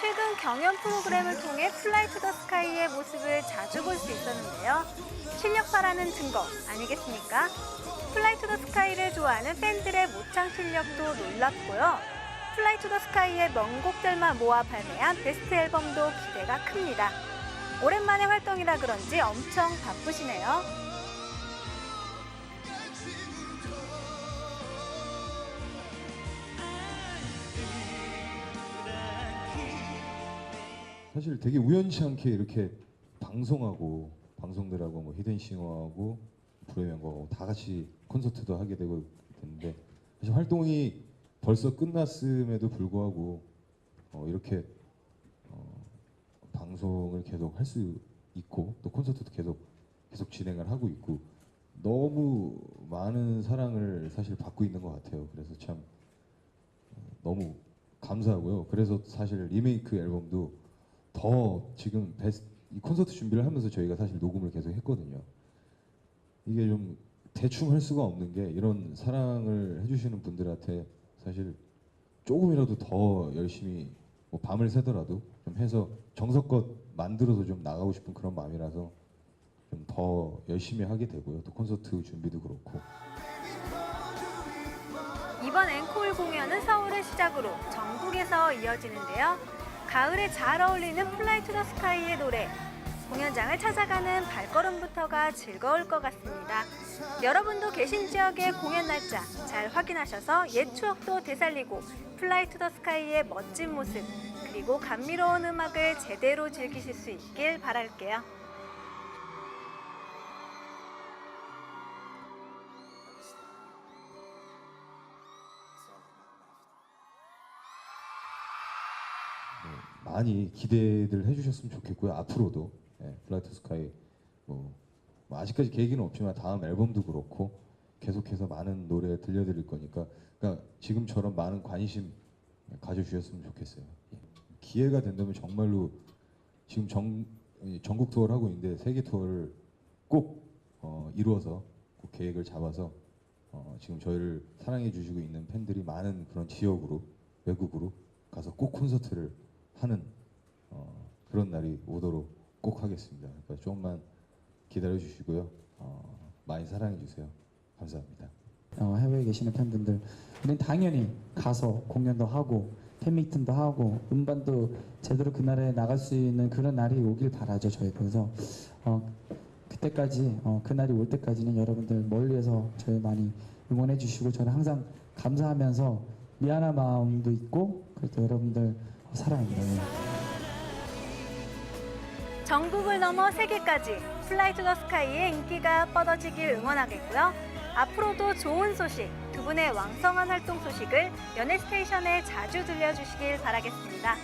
최근 경연 프로그램을 통해 플라이 투 더 스카이의 모습을 자주 볼 수 있었는데요. 실력파라는 증거 아니겠습니까? 플라이 투 더 스카이를 좋아하는 팬들의 모창 실력도 놀랍고요. 플라이 투 더 스카이의 명곡들만 모아 발매한 베스트 앨범도 기대가 큽니다. 오랜만에 활동이라 그런지 엄청 바쁘시네요. 사실 되게 우연치 않게 이렇게 방송하고 방송들하고 뭐 히든싱어하고 불의 명곡하고 다 같이 콘서트도 하게 되고 됐는데 사실 활동이 벌써 끝났음에도 불구하고 어, 이렇게 어, 방송을 계속 할 수 있고 또 콘서트도 계속 계속 진행을 하고 있고 너무 많은 사랑을 사실 받고 있는 것 같아요. 그래서 참 어, 너무 감사하고요. 그래서 사실 리메이크 앨범도 더 지금 베스, 이 콘서트 준비를 하면서 저희가 사실 녹음을 계속 했거든요. 이게 좀 대충 할 수가 없는 게 이런 사랑을 해주시는 분들한테 사실 조금이라도 더 열심히 뭐 밤을 새더라도 좀 해서 정석껏 만들어서 좀 나가고 싶은 그런 마음이라서 좀 더 열심히 하게 되고요. 또 콘서트 준비도 그렇고 이번 앵콜 공연은 서울을 시작으로 전국에서 이어지는데요. 가을에 잘 어울리는 플라이 투 더 스카이의 노래. 공연장을 찾아가는 발걸음부터가 즐거울 것 같습니다. 여러분도 계신 지역의 공연 날짜 잘 확인하셔서 옛 추억도 되살리고 플라이 투 더 스카이의 멋진 모습 그리고 감미로운 음악을 제대로 즐기실 수 있길 바랄게요. 많이 기대들 해주셨으면 좋겠고요. 앞으로도 예, 플라이트 스카이 뭐, 뭐 아직까지 계획은 없지만 다음 앨범도 그렇고 계속해서 많은 노래 들려드릴 거니까 그러니까 지금처럼 많은 관심 가져주셨으면 좋겠어요. 예. 기회가 된다면 정말로 지금 전, 이 전국 투어를 하고 있는데 세계 투어를 꼭 어, 이루어서 꼭 계획을 잡아서 어, 지금 저희를 사랑해 주시고 있는 팬들이 많은 그런 지역으로 외국으로 가서 꼭 콘서트를 하는 어, 그런 날이 오도록 꼭 하겠습니다. 그러니까 조금만 기다려 주시고요. 어, 많이 사랑해 주세요. 감사합니다. 어, 해외에 계시는 팬분들 우리는 당연히 가서 공연도 하고 팬미팅도 하고 음반도 제대로 그날에 나갈 수 있는 그런 날이 오길 바라죠 저희 그래서 어, 그때까지 어, 그날이 올 때까지는 여러분들 멀리에서 저희 많이 응원해 주시고 저는 항상 감사하면서 미안한 마음도 있고 그래도 여러분들 사랑합니다. 예. 전국을 넘어 세계까지 플라이 투 더 스카이의 인기가 뻗어지길 응원하겠고요. 앞으로도 좋은 소식, 두 분의 왕성한 활동 소식을 연예 스테이션에 자주 들려주시길 바라겠습니다.